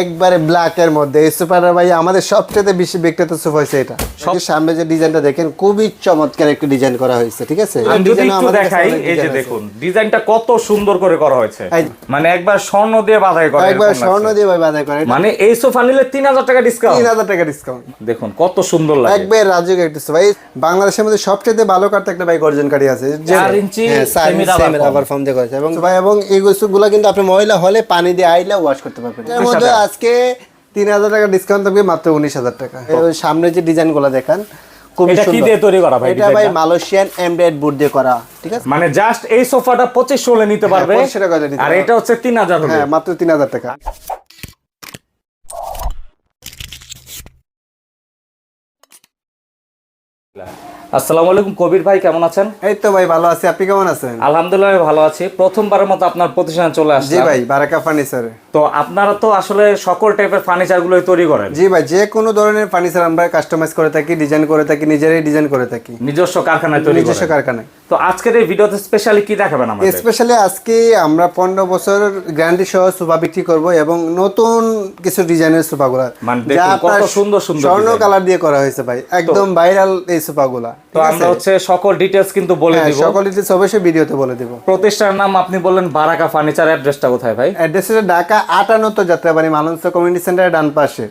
একবারে ব্ল্যাক এর মধ্যে। এই সোফাটা ভাই আমাদের সবচেয়ে বেশি বিক্রিত সোফা হচ্ছে এটা। সামনে যে ডিজাইনটা দেখেন খুবই চমৎকার একটু ডিজাইন করা হয়েছে ঠিক আছে? দেখাই এই যে দেখুন ডিজাইনটা কত সুন্দর করে করা হয়েছে। মানে একবার স্বর্ণ দিয়ে বাধাই করা একবার স্বর্ণ দিয়ে বাজার করে মানে এই সোফা নিলে তিন হাজার টাকা ডিসকাউন্ট তিন হাজার টাকা ডিসকাউন্ট দেখুন কত সুন্দর লাগে। একবার রাজুক একটা সোফা। বাংলাদেশের মধ্যে সবচেয়ে ভালো কাঠ একটা ভাই গর্জন কাঠি আছে। চার ইঞ্চি foam। rubber foam দিয়ে করেছে এবং ভাই এবং এই গুলো কিন্তু আপনি ময়লা হলে পানি দিয়ে আইলে ওয়াশ করতে পারবেন। এর মধ্যে সাথে? আজকে তিন হাজার টাকা ডিসকাউন্ট থাকবে মাত্র উনিশ হাজার টাকা। সামনে যে ডিজাইনগুলো দেখান এটা কি দিয়ে তৈরি করা ভাই এটা ভাই মালয়েশিয়ান এমব্রয়েড বোর্ড দিয়ে করা ঠিক আছে? মানে জাস্ট এই সোফাটা পঁচিশশো হলে নিতে পারবে 2500 টাকা হলে নিতে আর এটা হচ্ছে তিন হাজার হ্যাঁ মাত্র তিন হাজার টাকা। আসসালামু আলাইকুম কবির ভাই কেমন আছেন? এই তো ভাই ভালো আছি। আপনি কেমন আছেন? আলহামদুলিল্লাহ ভালো আছি। প্রথমবারের মতো আপনার প্রতিষ্ঠানে চলে জি আসছি ভাই বারাকা ফার্নিচার। তো আপনারা তো আসলে সকল টাইপের ফার্নিচার গুলোই তৈরি করেন। জি ভাই যে কোনো ধরনের ফার্নিচার আমরা কাস্টমাইজ করে থাকি ডিজাইন করে থাকি নিজেরাই ডিজাইন করে থাকি। নিজস্ব কারখানায় তৈরি নিজস্ব কারখানায়। তো আজকের এই ভিডিওতে স্পেশালি কি দেখাবেন আমাদের? স্পেশালি আজকে আমরা পনেরো বছর গ্যারান্টি সহ সোফা বিক্রি করব এবং নতুন কিছু ডিজাইনের সোফা গুলা মানে কত সুন্দর সুন্দর স্বর্ণ কালার দিয়ে করা হয়েছে ভাই একদম ভাইরাল এই সোফা গুলা তো আমরা হচ্ছে সকল ডিটেলস কিন্তু বলে দিব। সকল ডিটেলস অবশ্যই ভিডিওতে বলে দিব। প্রতিষ্ঠানের নাম আপনি বললেন বারাকা ফার্নিচার অ্যাড্রেসটা কোথায় ভাই? অ্যাড্রেস হচ্ছে ঢাকা আটান্নত যাত্রাবাড়ি মালঞ্চ কমিউনিটি সেন্টারের ডান পাশে।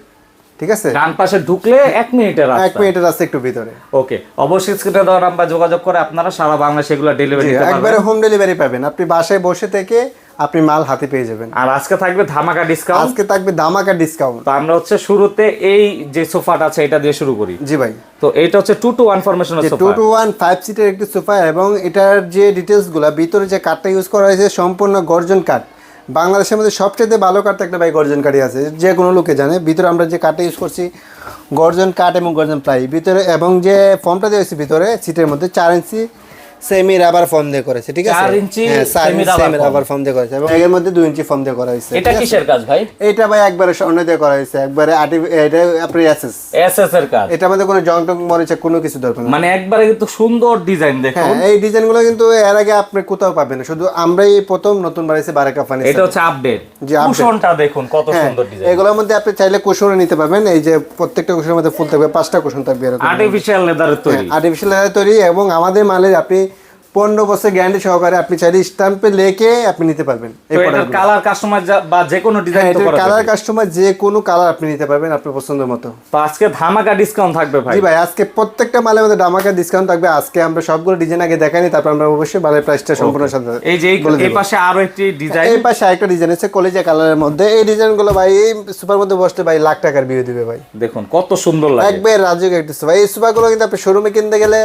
ঠিক আছে? ডান পাশে ঢুকলে এক মিনিটের এক মিনিটের আছে একটু ভিতরে। ওকে অবশ্যই স্ক্রিনে দেওয়া নাম্বার যোগাযোগ করে আপনারা সারা বাংলাদেশে এগুলো ডেলিভারি একবারে হোম ডেলিভারি পাবেন। আপনি বাসায় বসে থেকে আপনি মাল হাতে পেয়ে যাবেন। আর আজকে থাকবে ধামাকা ডিসকাউন্ট আজকে থাকবে ধামাকা ডিসকাউন্ট তো আমরা হচ্ছে শুরুতে এই যে সোফাটা আছে এটা দিয়ে শুরু করি। জি ভাই। তো এটা হচ্ছে two two one ফরমেশনের two sofa. Two one five সিটের একটি সোফা এবং এটার যে ডিটেলসগুলা ভিতরে যে কাঠটা ইউজ করা হয়েছে সম্পূর্ণ গর্জন কাঠ বাংলাদেশের মধ্যে সবচেয়ে ভালো কাঠ একটা ভাই গর্জন কাঠি আছে। যে কোনো লোকে জানে। ভিতরে আমরা যে কাঠটা ইউজ করছি, গর্জন কাঠ এবং গর্জন প্লাই। ভিতরে এবং যে ফর্মটা দিয়েছি ভিতরে সিটের মধ্যে চার ইঞ্চি সেমি রাবার ফর্ম দিয়ে করেছে ঠিক আছে? চার ইঞ্চি হ্যাঁ সেমি রাবার ফর্ম দিয়ে করেছে এবং এর মধ্যে দুই ইঞ্চি ফর্ম দিয়ে করা হয়েছে এটা কিসের কাজ ভাই? এটা ভাই একবারে স্বর্ণ দিয়ে করা হয়েছে একবারে আর্টি এটা আপনার এসএস এসএস এর কাজ। এটা আমাদের কোনো জং টং মরিচা কোনো কিছু দরকার মানে একবারে কিন্তু সুন্দর ডিজাইন দেখুন। হ্যাঁ এই ডিজাইনগুলো কিন্তু এর আগে আপনি কোথাও পাবেন না শুধু আমরাই প্রথম নতুন বাড়িছে বারাকা ফার্নিচার এটা হচ্ছে আপডেট কুশনটা দেখুন কত হ্যাঁ সুন্দর ডিজাইন এগুলোর মধ্যে আপনি চাইলে কুশনও নিতে পারবেন এই যে প্রত্যেকটা কুশনের মধ্যে ফুল থাকবে পাঁচটা কুশন থাকবে আর্টিফিশিয়াল লেদারের তৈরি। আর্টিফিশিয়াল তৈরি এবং আমাদের মালের আপনি পনেরো বছর গ্যারান্টি সহকারে আপনি চাইলে স্ট্যাম্পে লেখে আপনি নিতে পারবেন। কালার কাস্টমার বা যে কোনো ডিজাইন কালার কাস্টমার যে কোনো কালার আপনি নিতে পারবেন আপনার পছন্দ মতো। তো আজকে ধামাকা ডিসকাউন্ট থাকবে ভাই। ভাই আজকে প্রত্যেকটা মালের মধ্যে ডামাকা ডিসকাউন্ট থাকবে। আজকে আমরা সবগুলো ডিজাইন আগে দেখাইনি তারপর আমরা অবশ্যই মালের প্রাইসটা সম্পূর্ণ সাথে এই যে এই-। পাশে আরও একটি ডিজাইন এই পাশে আরেকটা ডিজাইন আছে কলেজা কালারের মধ্যে। এই ডিজাইনগুলো ভাই এই সুপার মধ্যে বসতে ভাই লাখ টাকার বিয়ে দিবে ভাই। দেখুন কত সুন্দর লাগে। একবার রাজুক একটা সুপার। এই সুপারগুলো কিন্তু আপনি শোরুমে কিনতে গেলে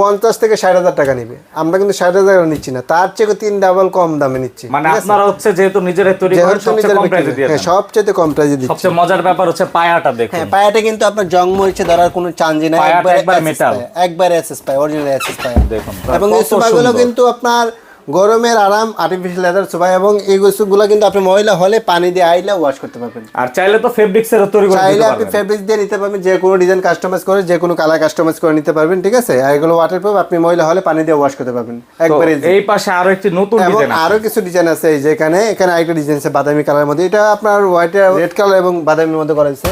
পঞ্চাশ থেকে ষাট হাজার টাকা নিবে। আমরা কিন্তু ষাট হাজার নিচ্ছি না। তার চেয়ে তিন ডাবল কম দামে নিচ্ছি। মানে আপনারা হচ্ছে যেহেতু নিজেরাই তৈরি করেন সবচেয়ে কম প্রাইসে দিয়ে হ্যাঁ সবচেয়ে কম প্রাইসে দিচ্ছি। সবচেয়ে মজার ব্যাপার হচ্ছে পায়াটা দেখুন। হ্যাঁ পায়াটা কিন্তু আপনার জন্ম হয়েছে ধরার কোনো চান্সই নাই। একবার মেটাল একবার এসএস পায় অরিজিনাল এসএস পায়। দেখুন, এবং এই কত কিন্তু আপনার গরমের আরাম আর্টিফিশিয়াল লেদার সোফা এবং এই গুলো কিন্তু আপনি ময়লা হলে পানি দিয়ে আইলে ওয়াশ করতে পারবেন। আর চাইলে তো ফেব্রিক্স এর তৈরি করে চাইলে আপনি পারবেন। ফেব্রিক দিয়ে নিতে পারবেন যে কোনো ডিজাইন কাস্টমাইজ করে যে কোনো কালার কাস্টমাইজ করে নিতে পারবেন ঠিক আছে? আর এগুলো ওয়াটার প্রুফ আপনি ময়লা হলে পানি দিয়ে ওয়াশ করতে পারবেন একবারে এই পাশে আরও একটি নতুন ডিজাইন আরও কিছু ডিজাইন আছে এই যে এখানে এখানে আরেকটা ডিজাইন আছে বাদামি কালারের মধ্যে। এটা আপনার হোয়াইট রেড কালার এবং বাদামির মধ্যে করা হয়েছে।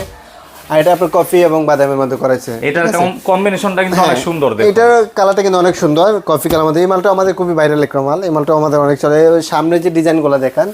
আর এটা আপনার কফি এবং বাদামের মধ্যে করেছে হয়েছে এটার কম্বিনেশনটা কিন্তু অনেক সুন্দর এটার কালারটা কিন্তু অনেক সুন্দর কফি কালার মধ্যে। এই মালটা আমাদের খুবই ভাইরাল একটা মাল। এই মালটা আমাদের অনেক চলে। সামনে যে ডিজাইনগুলো দেখান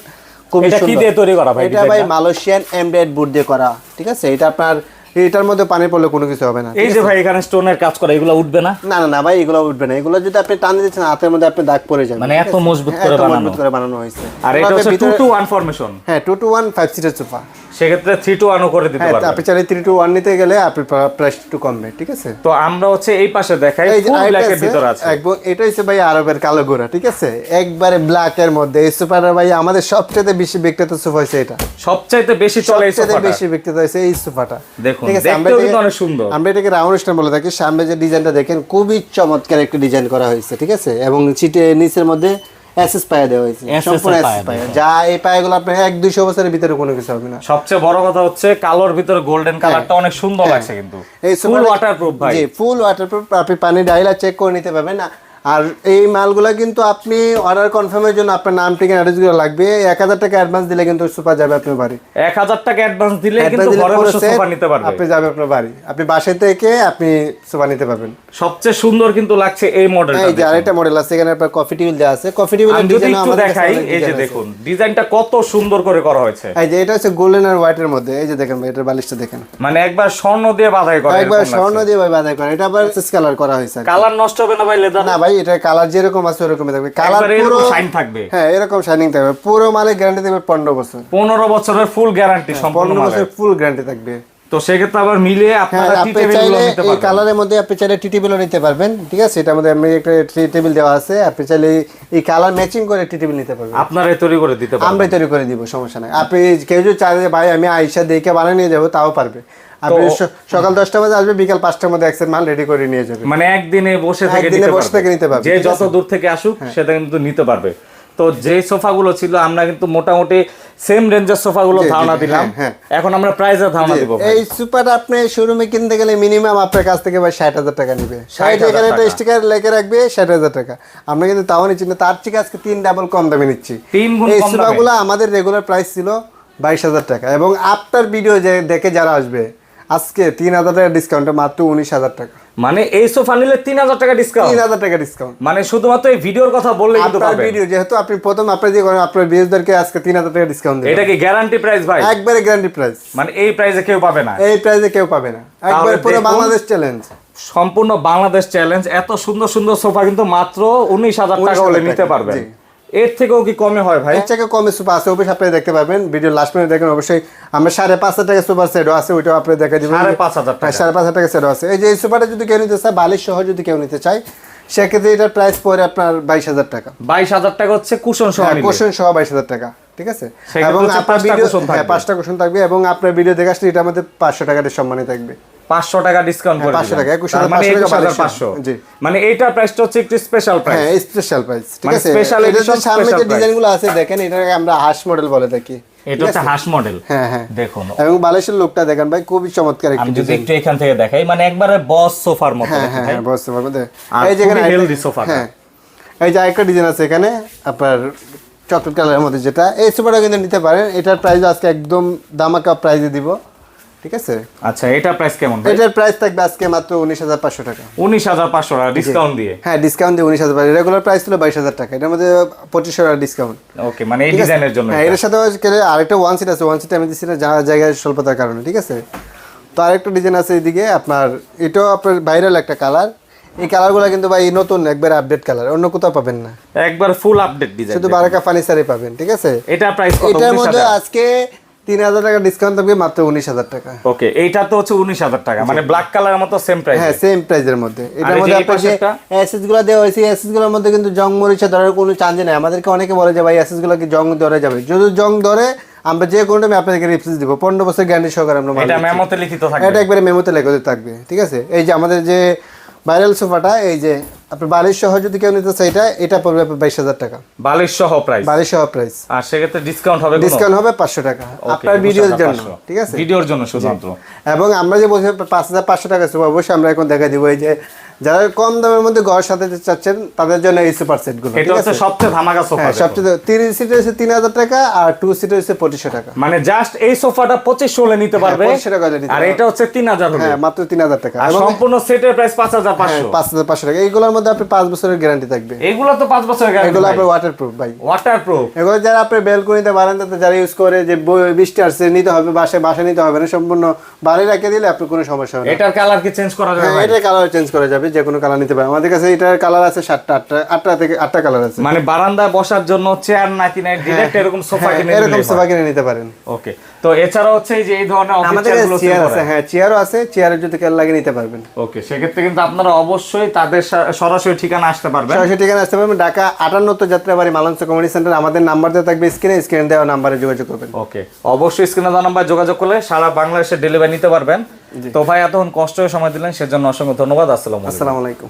খুবই এটা কি সুন্দর। দিয়ে তৈরি করা ভাই এটা ভাই মালয়েশিয়ান এমব্রয়েড বুট দিয়ে করা ঠিক আছে? এটা আপনার এটার মধ্যে পানি পড়লে কোনো কিছু হবে না এই যে ভাই এখানে স্টোনের কাজ করা এগুলো উঠবে না? না না না ভাই এগুলো উঠবে না। এগুলো যদি আপনি টান দিচ্ছেন হাতের মধ্যে আপনি দাগ পড়ে যাবে মানে এত মজবুত করে বানানো। মজবুত করে বানানো হয়েছে। আর এটা হচ্ছে টু ভিতরে- টু ওয়ান ফরমেশন হ্যাঁ টু টু ওয়ান ফাইভ সিটের সোফা সেক্ষেত্রে থ্রি টু ওয়ানও করে দিতে হ্যাঁ পারবেন। আপনি চাইলে থ্রি টু ওয়ান নিতে গেলে আপনি প্রাইস একটু কমবে ঠিক আছে? তো আমরা হচ্ছে এই পাশে দেখাই ফুল ব্ল্যাকের ভিতর আছে। একদম এটা হচ্ছে ভাই আরবের কালো গোড়া ঠিক আছে? একবারে ব্ল্যাক এর মধ্যে। এই সোফাটা ভাই আমাদের সবচেয়ে বেশি বিক্রিত সোফা হচ্ছে এটা। সবচাইতে বেশি চলে এই সবচেয়ে সোফাটা বেশি বিক্রিত হয়েছে এই সোফাটা দেখুন, দেখতেও অনেক সুন্দর। আমরা এটাকে রাউন্ড স্টার বলে থাকি সামনে যে ডিজাইনটা দেখেন খুবই চমৎকার একটা ডিজাইন করা হয়েছে ঠিক আছে? এবং সিটে নিচের মধ্যে এসএস পায়া দেওয়া হয়েছে সম্পূর্ণ এসএস পায়া পায়া। যা এই পায়াগুলো আপনার এক দুইশো বছরের ভিতরে কোনো কিছু হবে না। সবচেয়ে বড় কথা হচ্ছে কালোর ভিতরে গোল্ডেন কালারটা অনেক সুন্দর লাগছে কিন্তু। এই ফুল সোফাটা- ওয়াটার প্রুফ ভাই। জি ফুল ওয়াটারপ্রুফ আপনি পানি ডাইলা চেক করে নিতে পারবেন। না আর এই মালগুলা কিন্তু আপনি অর্ডার কনফার্মের জন্য আপনার নাম ঠিকানা অ্যাড্রেসগুলো লাগবে। এক হাজার টাকা অ্যাডভান্স দিলে কিন্তু সুপার যাবে আপনার বাড়ি। এক হাজার টাকা অ্যাডভান্স দিলে কিন্তু ঘরে বসে সোফা নিতে পারবে। আপনি যাবে আপনার বাড়ি। আপনি বাসা থেকে আপনি সোফা নিতে পারবেন। সবচেয়ে সুন্দর কিন্তু লাগছে এই এই মডেলটা যে আরেকটা মডেল আছে এখানে আপনার কফি টেবিল দেওয়া আছে। কফি টেবিলের আমি যদি ডিজাইন একটু আমাদের দেখাই এই যে দেখুন ডিজাইনটা কত সুন্দর করে করা হয়েছে। এই যে এটা হচ্ছে গোল্ডেন আর হোয়াইটের মধ্যে। এই যে দেখেন এটার বালিশটা দেখেন। মানে একবার স্বর্ণ দিয়ে বাধাই করা একবার স্বর্ণ দিয়ে বাঁধাই বাধাই করে। এটা আবার কালার করা হয়েছে কালার নষ্ট হবে না ভাই লেদার না ভাই এটা কালার যেরকম আছে ওরকমই থাকবে। কালার পুরো শাইন থাকবে। হ্যাঁ এরকম শাইনিং থাকবে। পুরো মালে গ্যারান্টি দেবে পনেরো বছর। পনেরো বছরের ফুল গ্যারান্টি সম্পূর্ণ মালে 15 বছরের ফুল গ্যারান্টি থাকবে। তো সেক্ষেত্রে আবার মিলিয়ে হ্যাঁ আপনারা টি আপনি টেবিল চাইলে এই কালারের মধ্যে আপনি চাইলে টি টেবিলও নিতে পারবেন ঠিক আছে? এটার মধ্যে আমি একটা টি টেবিল দেওয়া আছে আপনি চাইলে এই- কালার ম্যাচিং করে টি টেবিল নিতে পারবেন। আপনারাই তৈরি করে দিতে পারবেন। আমরাই তৈরি করে দিব সমস্যা নাই। আপনি কেউ যদি চাই যে ভাই আমি আইসা দেখে বানিয়ে নিয়ে যাব তাও পারবে। আপনি সকাল দশটা বাজে আসবে বিকাল পাঁচটার মধ্যে একসেট মাল রেডি করে নিয়ে যাবে। মানে একদিনে বসে থেকে নিতে বসে থেকে নিতে পারবে, যে যত দূর থেকে আসুক সেটা কিন্তু নিতে পারবে। তো যে সোফাগুলো ছিল আমরা কিন্তু মোটামুটি সেম রেঞ্জের সোফাগুলো ধারণা হ্যাঁ, দিলাম হ্যাঁ। এখন আমরা প্রাইজের ধারণা দিব। এই সুপার আপনি শোরুমে কিনতে গেলে মিনিমাম আপনার কাছ থেকে ভাই ষাট হাজার টাকা নিবে 60,000 এখানে একটা। স্টিকার লেখে রাখবে ষাট হাজার টাকা আমরা কিন্তু তাও নিচ্ছি না তার থেকে আজকে তিন ডাবল কম দামে নিচ্ছি এই কম দামে। আমাদের রেগুলার প্রাইস ছিল বাইশ হাজার টাকা এবং আপনার ভিডিও যে দেখে যারা আসবে আজকে তিন হাজার টাকা ডিসকাউন্টে মাত্র উনিশ হাজার টাকা। মানে এই সোফা নিলে তিন হাজার টাকা ডিসকাউন্ট তিন হাজার টাকা ডিসকাউন্ট মানে শুধুমাত্র এই ভিডিওর কথা বললে কিন্তু পাবেন। ভিডিও যেহেতু আপনি প্রথম আপনার যে করেন আপনার ভিউজদেরকে আজকে তিন হাজার টাকা ডিসকাউন্ট দেবেন। এটা কি গ্যারান্টি প্রাইস ভাই? একবারে গ্যারান্টি প্রাইস মানে এই প্রাইসে কেউ পাবে না। এই প্রাইসে কেউ পাবে না। একবারে পুরো বাংলাদেশ চ্যালেঞ্জ সম্পূর্ণ বাংলাদেশ চ্যালেঞ্জ এত সুন্দর সুন্দর সোফা কিন্তু মাত্র উনিশ হাজার টাকা 19,000 হলে নিতে পারবেন। এর থেকেও কি কমে হয় ভাই? এর থেকে কমে সুপার আছে অবশ্যই আপনি দেখতে পারবেন ভিডিও লাস্ট মিনিট দেখেন অবশ্যই আমরা সাড়ে পাঁচ হাজার টাকা সুপার সেটও আছে ওইটাও আপনি দেখা দিবেন। সাড়ে পাঁচ হাজার টাকা। হ্যাঁ, সাড়ে পাঁচ হাজার টাকা সেটও আছে। এই যে এই সুপারটা যদি কেউ নিতে চায় বালিশ সহ যদি কেউ নিতে চায় সেক্ষেত্রে এটার প্রাইস পড়ে আপনার বাইশ হাজার টাকা। বাইশ হাজার টাকা হচ্ছে কুশন সহ নিলে। কোশন সহ বাইশ হাজার টাকা ঠিক আছে? এবং আপনার ভিডিও হ্যাঁ। পাঁচটা কোশন থাকবে এবং আপনার ভিডিও দেখে আসলে এটার মধ্যে পাঁচশো টাকার সম্মানই থাকবে। পাঁচশো টাকা ডিসকাউন্ট করে 500 টাকা, 21,500 মানে জি। মানে এইটার প্রাইসটা হচ্ছে একটু স্পেশাল প্রাইস হ্যাঁ স্পেশাল প্রাইস ঠিক আছে। এটা যে edition, সামনে যে ডিজাইনগুলো আছে দেখেন এটাকে আমরা হাঁস মডেল বলে থাকি এটা হচ্ছে হাঁস মডেল হ্যাঁ হ্যাঁ। দেখুন। এবং বালিশের লুকটা দেখেন ভাই খুবই চমৎকার একটি আমি যদি একটু এখান থেকে দেখাই মানে একবারে বস সোফার মতো হ্যাঁ হ্যাঁ ভাই। হ্যাঁ বুঝতে পারবেন তো। আর এই যে এখানে sofa টা। হ্যাঁ। এই যে আরেকটা ডিজাইন আছে এখানে আপনার চকলেট কালারের মধ্যে যেটা। এই সোফাটা কিন্তু নিতে পারেন। এটার প্রাইস আজকে একদম দামাকা প্রাইসে দিব। ঠিক আছে? আচ্ছা এটা প্রাইস কেমন এটার প্রাইস থাকবে আজকে মাত্র উনিশ হাজার পাঁচশো টাকা। উনিশ হাজার পাঁচশো টাকা ডিসকাউন্ট দিয়ে? হ্যাঁ ডিসকাউন্ট দিয়ে উনিশ হাজার রেগুলার প্রাইস ছিল বাইশ হাজার টাকা। এটার মধ্যে পঁচিশশো টাকা ডিসকাউন্ট ওকে মানে এই ডিজাইনের জন্য হ্যাঁ এটার সাথে আরেকটা ওয়ান সিট আছে। ওয়ান সিট আমি দিচ্ছি না জায়গায় স্বল্পতার কারণে ঠিক আছে? তো আরেকটা ডিজাইন আছে এদিকে আপনার এটাও আপনার ভাইরাল একটা কালার এই কালারগুলো কিন্তু ভাই নতুন একবার আপডেট কালার অন্য কোথাও পাবেন না। একবার ফুল আপডেট ডিজাইন শুধু বারাকা ফার্নিচারে পাবেন ঠিক আছে? এটা প্রাইস কত? এটার মধ্যে আজকে তিন হাজার টাকা ডিসকাউন্ট থাকবে মাত্র উনিশ হাজার টাকা। ওকে এইটা তো হচ্ছে উনিশ হাজার টাকা মানে ব্ল্যাক কালারের মতো সেম প্রাইস হ্যাঁ সেম প্রাইসের মধ্যে। এটার মধ্যে অ্যাসেসগুলো দেওয়া হয়েছে অ্যাসেসগুলোর মধ্যে কিন্তু জং মরিচা ধরার কোনো চান্স নেই। আমাদেরকে অনেকে বলে যে ভাই অ্যাসেসগুলো কি জং ধরে যাবে? যদি জং ধরে আমরা যে কোনো টাইমে আপনাদেরকে রিপ্লেস দিব। পনেরো বছর গ্যারান্টি সহকারে আমরা এটা মেমোতে লিখিত থাকবে। এটা একবারে মেমোতে লেখা থাকবে ঠিক আছে? এই যে আমাদের যে ভাইরাল সোফাটা এই যে আপনার বালিশ সহ যদি কেউ নিতে চাই এটা এটা পড়বে আপনার বাইশ হাজার টাকা। বালিশ সহ প্রাইস বালিশ সহ প্রাইস আর সেক্ষেত্রে ডিসকাউন্ট হবে ডিসকাউন্ট হবে পাঁচশো টাকা। আপনার ভিডিওর জন্য ঠিক আছে? ভিডিওর জন্য শুধুমাত্র। এবং আমরা যে বলছি পাঁচ হাজার পাঁচশো টাকা সোফা অবশ্যই আমরা এখন দেখা দিব এই যে যারা কম দামের মধ্যে ঘর সাজাতে চাচ্ছেন তাদের জন্য এই সুপার সেটগুলো এটা হচ্ছে সবচেয়ে ধামাকা সোফা হ্যাঁ সবচেয়ে তিন সিটের হচ্ছে তিন হাজার টাকা আর টু সিটের হচ্ছে পঁচিশশো টাকা। মানে জাস্ট এই সোফাটা পঁচিশশো হলে নিতে পারবে 2500 টাকা নিতে আর এটা হচ্ছে তিন হাজার হলে। হ্যাঁ মাত্র তিন হাজার টাকা। আর সম্পূর্ণ সেটের প্রাইস পাঁচ হাজার হ্যাঁ, পাঁচশো। পাঁচ হাজার পাঁচশো টাকা। এইগুলোর মধ্যে আপনি পাঁচ বছরের গ্যারান্টি থাকবে। এগুলো তো পাঁচ বছর এগুলো আপনার ওয়াটার প্রুফ ভাই। ওয়াটার প্রুফ এগুলো যারা আপনি বেলকনিতে বারান্দাতে যারা ইউজ করে যে বৃষ্টি আসছে নিতে হবে বাসায় বাসা নিতে হবে না সম্পূর্ণ বাড়ি রেখে দিলে আপনার কোনো সমস্যা হবে না। এটার কালার কি চেঞ্জ করা যাবে হ্যাঁ এটার কালার চেঞ্জ করা যাবে। যে কোনো কালার নিতে পারে। আমাদের কাছে এটার কালার আছে সাতটা আটটা আটটা থেকে আটটা কালার আছে। মানে বারান্দায় বসার জন্য চেয়ার নাকি নাই ডিরেক্ট এরকম সোফা হ্যাঁ, কিনে এরকম সোফা কিনে নিতে পারেন। ওকে তো এছাড়া হচ্ছে যে এই ধরনের আমাদের চেয়ার আছে হ্যাঁ চেয়ারও আছে চেয়ারের যদি কেয়ার লাগে নিতে পারবেন। ওকে সেক্ষেত্রে কিন্তু আপনারা অবশ্যই তাদের সরাসরি ঠিকানা আসতে পারবেন। সরাসরি ঠিকানা আসতে পারবেন ঢাকা আটান্নত যাত্রাবাড়ি মালাংস কমিউনিটি সেন্টার আমাদের নাম্বার দেওয়া থাকবে স্ক্রিনে স্ক্রিনে দেওয়া নাম্বারে যোগাযোগ করবেন। ওকে অবশ্যই স্ক্রিনে দেওয়া নাম্বার যোগাযোগ করলে সারা বাংলাদেশে ডেলিভারি নিতে পারবেন। তো ভাই এতক্ষণ কষ্ট সময় দিলেন সেজন্য অসংখ্য ধন্যবাদ আসসালাম আসসালামু আলাইকুম।